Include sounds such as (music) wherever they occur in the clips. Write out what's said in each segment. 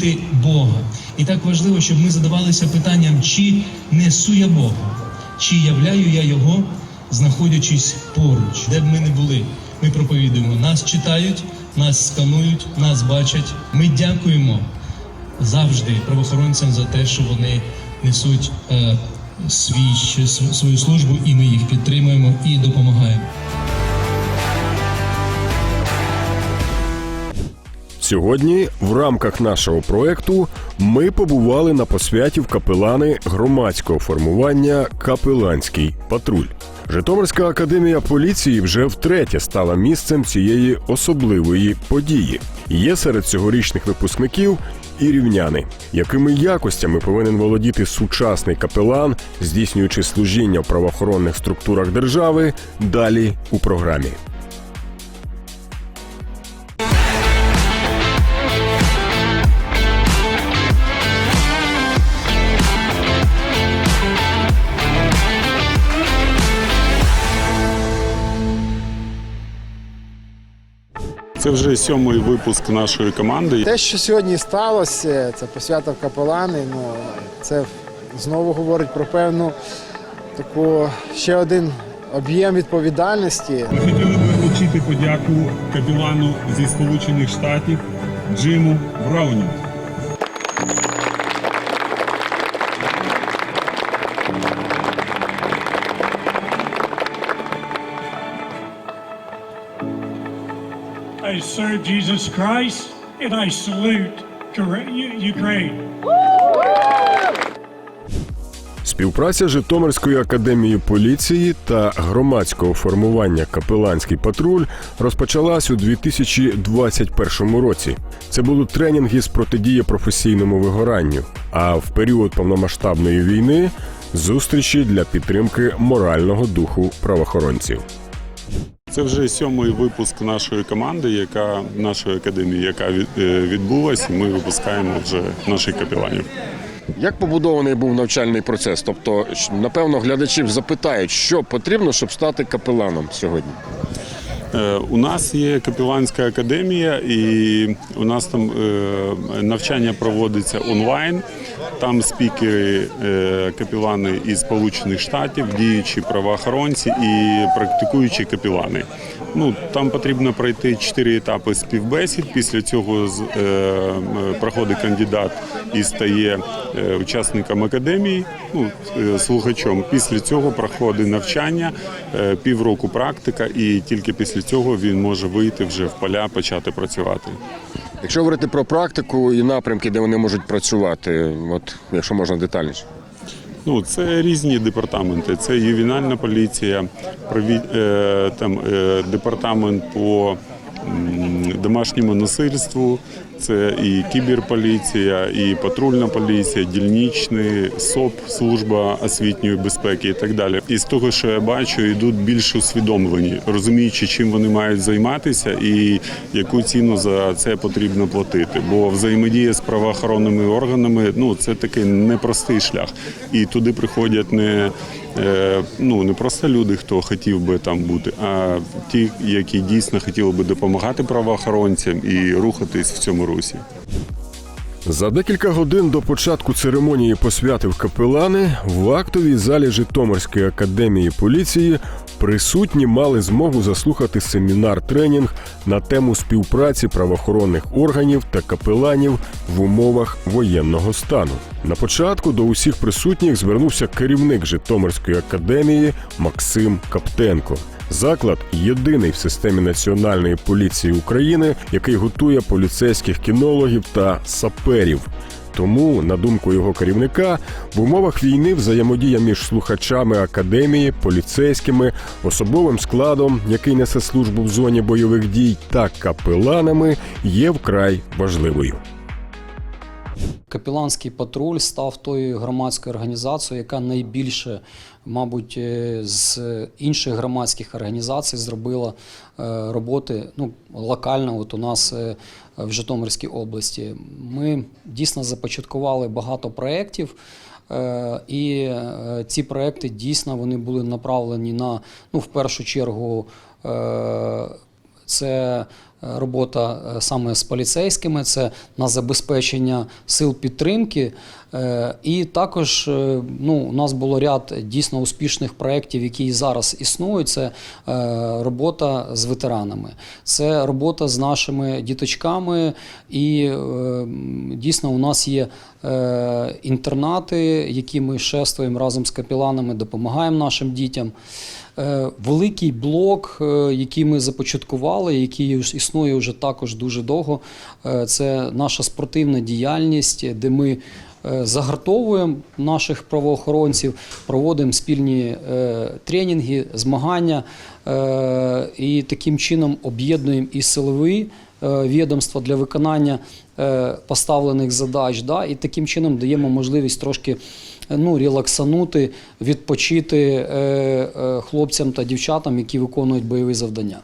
чути Бога. І так важливо, щоб ми задавалися питанням, чи несу я Бога, чи являю я Його, знаходячись поруч, де б ми не були. Ми проповідуємо. Нас читають, нас сканують, нас бачать. Ми дякуємо завжди правоохоронцям за те, що вони несуть е, свій, свою службу, і ми їх підтримуємо і допомагаємо. Сьогодні, в рамках нашого проекту, ми побували на посвяті в капелани громадського формування Капеланський патруль. Житомирська академія поліції вже втретє стала місцем цієї особливої події. Є серед цьогорічних випускників і рівняни, якими якостями повинен володіти сучасний капелан, здійснюючи служіння в правоохоронних структурах держави. Далі у програмі. Це вже сьомий випуск нашої команди. Те, що сьогодні сталося, це посвята в капелани. Ну це знову говорить про певну таку ще один об'єм відповідальності. Ми хотіли би вручити подяку капелану зі Сполучених Штатів Джиму Брауні. I serve Jesus Christ and I salute Ukraine. Співпраця Житомирської академії поліції та громадського формування Капеланський патруль розпочалась у 2021 році. Це були тренінги з протидії професійному вигоранню. А в період повномасштабної війни зустрічі для підтримки морального духу правоохоронців. Це вже сьомий випуск нашої команди, яка нашої академії, яка е, відбулась. Ми випускаємо вже наших капіланів. Як побудований був навчальний процес? Тобто, напевно, глядачів запитають, що потрібно, щоб стати капеланом сьогодні. Е, У нас є капіланська академія, і у нас там е, навчання проводиться онлайн. Там спікери, е, капілани із Сполучених Штатів, діючі правоохоронці і практикуючі капілани. Ну там потрібно пройти чотири етапи співбесід. Після цього е, проходить кандидат і стає е, учасником академії, ну е, слухачом. Після цього проходить навчання, е, півроку практика, і тільки після цього він може вийти вже в поля, почати працювати. Якщо говорити про практику і напрямки, де вони можуть працювати, от якщо можна детальніше. Ну, це різні департаменти. Це ювенальна поліція, е, там, е, департамент по домашньому насильству, це і кіберполіція, і патрульна поліція, дільничний СОП, служба освітньої безпеки і так далі. І з того, що я бачу, йдуть більш усвідомлені, розуміючи, чим вони мають займатися і яку ціну за це потрібно платити. Бо взаємодія з правоохоронними органами ну це такий непростий шлях. І туди приходять не, е, ну, не просто люди, хто хотів би там бути, а ті, які дійсно хотіли би допомагати правоохоронцям і рухатись в цьому русі. За декілька годин до початку церемонії посвяти в капелани в актовій залі Житомирської академії поліції присутні мали змогу заслухати семінар-тренінг на тему співпраці правоохоронних органів та капеланів в умовах воєнного стану. На початку до усіх присутніх звернувся керівник Житомирської академії Максим Каптенко. Заклад єдиний в системі Національної поліції України, який готує поліцейських кінологів та саперів. Тому, на думку його керівника, в умовах війни взаємодія між слухачами академії, поліцейськими, особовим складом, який несе службу в зоні бойових дій, та капеланами є вкрай важливою. Капіланський патруль став тою громадською організацією, яка найбільше, мабуть, е, з інших громадських організацій зробила е, роботи ну, локально от у нас е, в Житомирській області. Ми дійсно започаткували багато проєктів. І ці проекти дійсно вони були направлені на, ну, в першу чергу, це робота е, саме з поліцейськими, це на забезпечення сил підтримки. Е, І також е, ну, у нас було ряд дійсно успішних проєктів, які зараз існують. Це е, робота з ветеранами, це робота з нашими діточками. І е, дійсно у нас є е, інтернати, які ми шествуємо разом з капіланами, допомагаємо нашим дітям. Е, Великий блок, е, який ми започаткували, який існує вже також дуже довго, е, це наша спортивна діяльність, де ми загартовуємо наших правоохоронців, проводимо спільні е, тренінги, змагання е, і таким чином об'єднуємо і силові е, відомства для виконання е, поставлених задач. Да, і таким чином даємо можливість трошки е, ну, релаксанути, відпочити е, е, хлопцям та дівчатам, які виконують бойові завдання.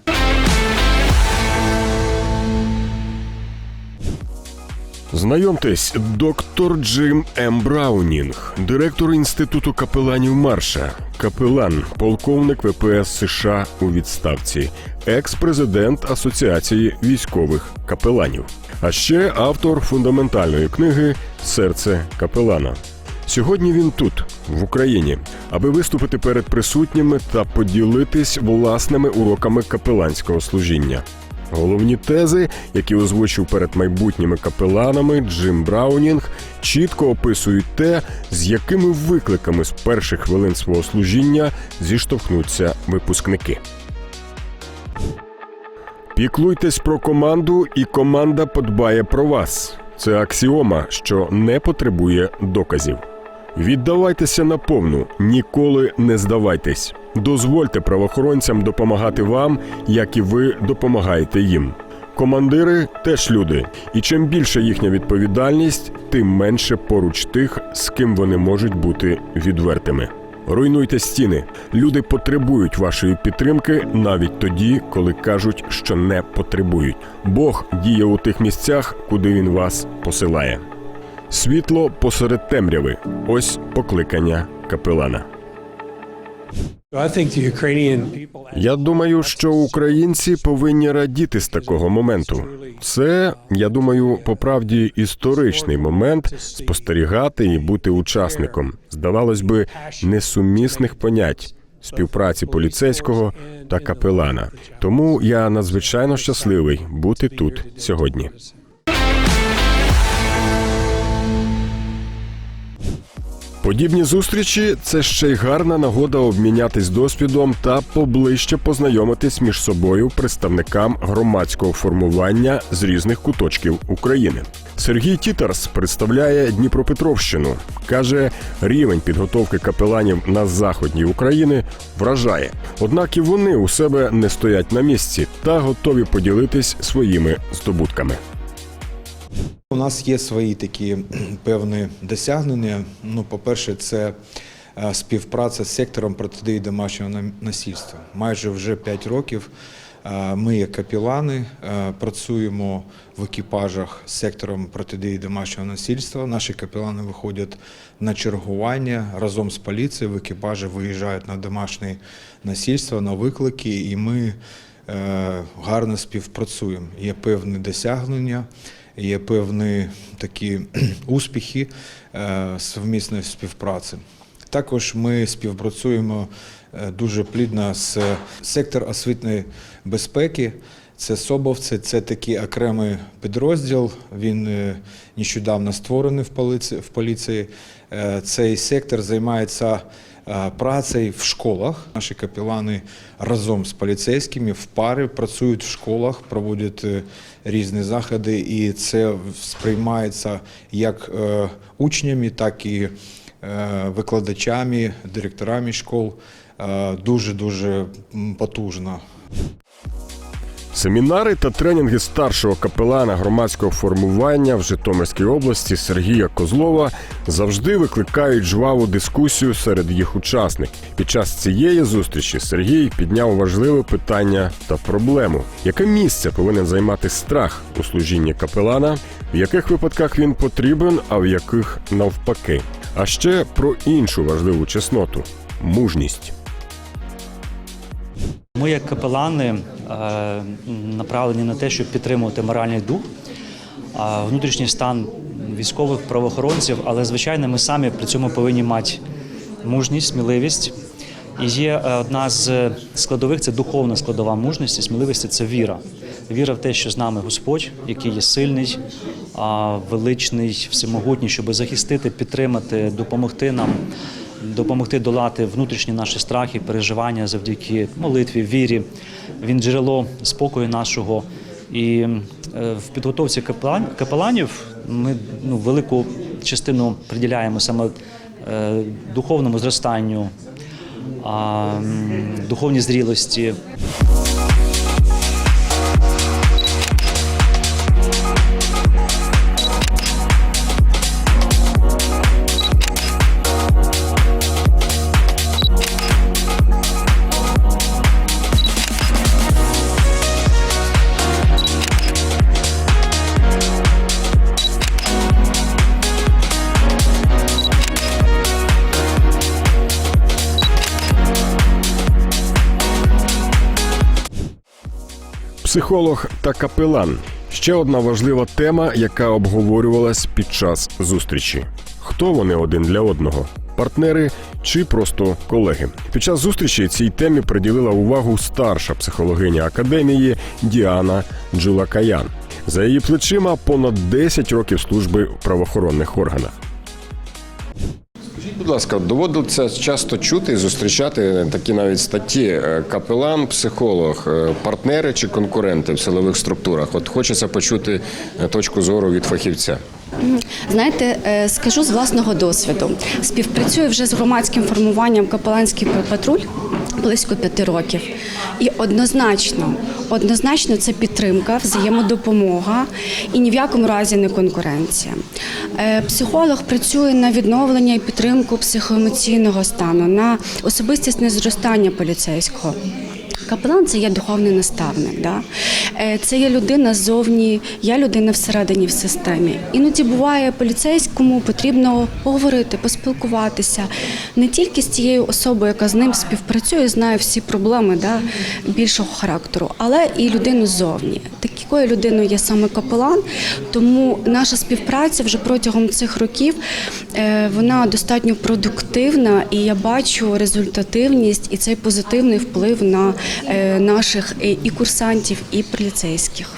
Знайомтесь, доктор Джим М. Браунінг, директор інституту капеланів Марша, капелан, полковник ВПС США у відставці, екс-президент Асоціації військових капеланів, а ще автор фундаментальної книги Серце капелана. Сьогодні він тут, в Україні, аби виступити перед присутніми та поділитись власними уроками капеланського служіння. Головні тези, які озвучив перед майбутніми капеланами Джим Браунінг, чітко описують те, з якими викликами з перших хвилин свого служіння зіштовхнуться випускники. Піклуйтесь про команду, і команда подбає про вас. Це аксіома, що не потребує доказів. Віддавайтеся наповну, ніколи не здавайтесь. Дозвольте правоохоронцям допомагати вам, як і ви допомагаєте їм. Командири теж люди, і чим більше їхня відповідальність, тим менше поруч тих, з ким вони можуть бути відвертими. Руйнуйте стіни. Люди потребують вашої підтримки навіть тоді, коли кажуть, що не потребують. Бог діє у тих місцях, куди він вас посилає. Світло посеред темряви. Ось покликання капелана. Я думаю, що українці повинні радіти з такого моменту. Це, я думаю, по правді історичний момент спостерігати і бути учасником. Здавалось би, несумісних понять співпраці поліцейського та капелана. Тому я надзвичайно щасливий бути тут сьогодні. Подібні зустрічі це ще й гарна нагода обмінятись досвідом та поближче познайомитись між собою представникам громадського формування з різних куточків України. Сергій Тітарс представляє Дніпропетровщину. каже, рівень підготовки капеланів на заходній України вражає. Однак і вони у себе не стоять на місці та готові поділитись своїми здобутками. У нас є свої такі певні досягнення. Ну, по-перше, це е, співпраця з сектором протидії домашнього на- насильства. Майже вже 5 років е, ми, як капілани, е, працюємо в екіпажах з сектором протидії домашнього насильства. Наші капілани виходять на чергування разом з поліцією. В екіпажі виїжджають на домашнє насильство, на виклики, і ми гарно співпрацюємо. Є певні досягнення є певні такі (clears throat) успіхи е, совмісної співпраці. Також ми співпрацюємо е, дуже плідно з сектор освітньої безпеки. Це Собовці, це такий окремий підрозділ. Він е, нещодавно створений в поліції. Цей сектор займається працею в школах. Наші капелани разом з поліцейськими в парі працюють в школах, проводять е, різні заходи, і це сприймається як е, учнями, так і е, викладачами, директорами школ. Дуже дуже потужно. Семінари та тренінги старшого капелана громадського формування в Житомирській області Сергія Козлова завжди викликають жваву дискусію серед їх учасників. Під час цієї зустрічі Сергій підняв важливе питання та проблему: яке місце повинен займати страх у служінні капелана, в яких випадках він потрібен, а в яких навпаки. А ще про іншу важливу чесноту мужність. Ми, як капелани, направлені на те, щоб підтримувати моральний дух, внутрішній стан військових правоохоронців, але звичайно, ми самі при цьому повинні мати мужність, сміливість. І є е, одна з складових це духовна складова мужності, сміливості це віра. Віра в те, що з нами Господь, який є сильний, величний, всемогутній, щоб захистити, підтримати, допомогти нам, допомогти долати внутрішні наші страхи, переживання завдяки молитві, вірі. Він джерело спокою нашого. І е, в підготовці капеланів ми ну, велику частину приділяємо саме е, духовному зростанню, духовній зрілості. Психолог та капелан ще одна важлива тема, яка обговорювалась під час зустрічі: хто вони один для одного? Партнери чи просто колеги? Під час зустрічі цій темі приділила увагу старша психологиня академії Діана Джулакаян. За її плечима понад 10 років служби в правоохоронних органах. Будь ласка, доводиться часто чути і зустрічати такі навіть статті е, капелан, психолог, е, партнери чи конкуренти в силових структурах. От хочеться почути е, точку зору від фахівця. Знаєте, е, скажу з власного досвіду. Співпрацюю вже з громадським формуванням Капеланський патруль близько п'яти років. І однозначно, однозначно це підтримка, взаємодопомога і ні в якому разі не конкуренція. Е, Психолог працює на відновлення і підтримку психоемоційного стану, на особистісне зростання поліцейського. Капелан це є духовний наставник. Да? Е, Це є людина ззовні, я людина всередині в системі. Іноді буває поліцейському потрібно поговорити, поспілкуватися не тільки з тією особою, яка з ним співпрацює, знає всі проблеми да, більшого характеру, але і людину ззовні. Такою людиною є саме капелан, тому наша співпраця вже протягом цих років е, вона достатньо продуктивна, і я бачу результативність і цей позитивний вплив на наших е, і курсантів, і поліцейських.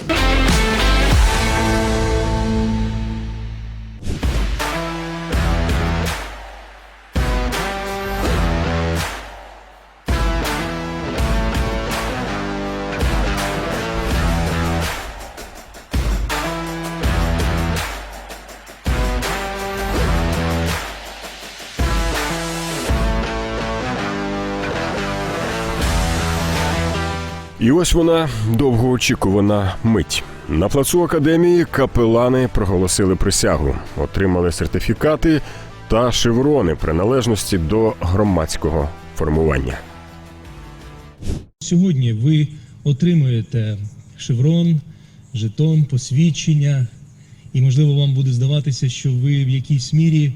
І ось вона довгоочікувана мить. На плацу академії капелани проголосили присягу, отримали сертифікати та шеврони приналежності до громадського формування. Сьогодні ви отримуєте шеврон, жетон, посвідчення, і можливо вам буде здаватися, що ви в якійсь мірі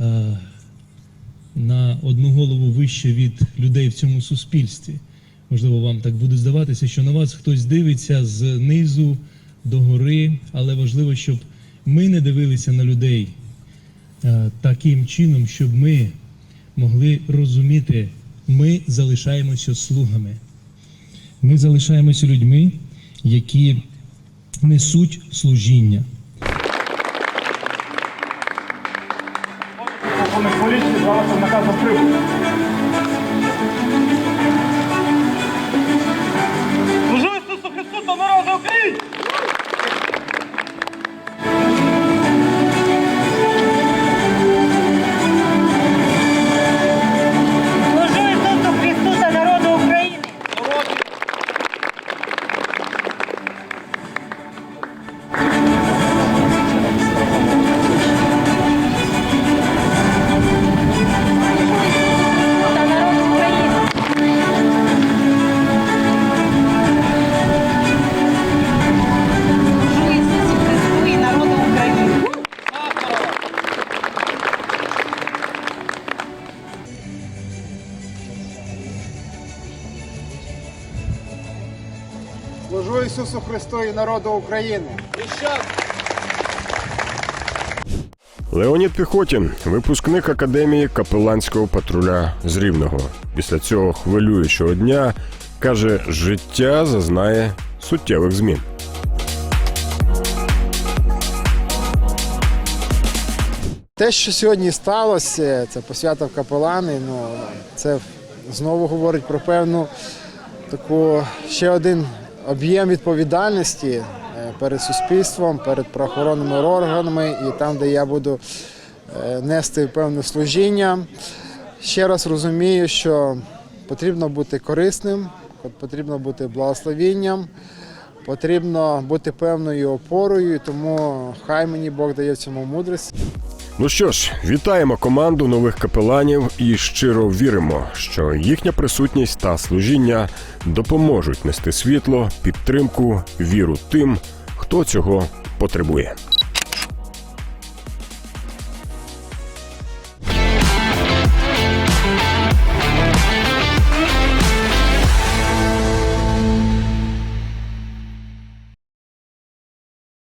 е, на одну голову вище від людей в цьому суспільстві. Можливо, вам так буде здаватися, що на вас хтось дивиться знизу до гори, але важливо, щоб ми не дивилися на людей е, таким чином, щоб ми могли розуміти, ми залишаємося слугами. Ми залишаємося людьми, які несуть служіння. поліції зараз наказ прибув. Народу України. Леонід Піхотін, випускник академії капеланського патруля з Рівного. Після цього хвилюючого дня каже, життя зазнає суттєвих змін. Те, що сьогодні сталося, це посвята в капелани, ну, це знову говорить про певну таку ще один об'єм відповідальності е, перед суспільством, перед правоохоронними органами і там, де я буду е, нести певне служіння. Ще раз розумію, що потрібно бути корисним, потрібно бути благословінням, потрібно бути певною опорою, тому хай мені Бог дає цьому мудрість. Ну що ж, вітаємо команду нових капеланів і щиро віримо, що їхня присутність та служіння допоможуть нести світло, підтримку, віру тим, хто цього потребує.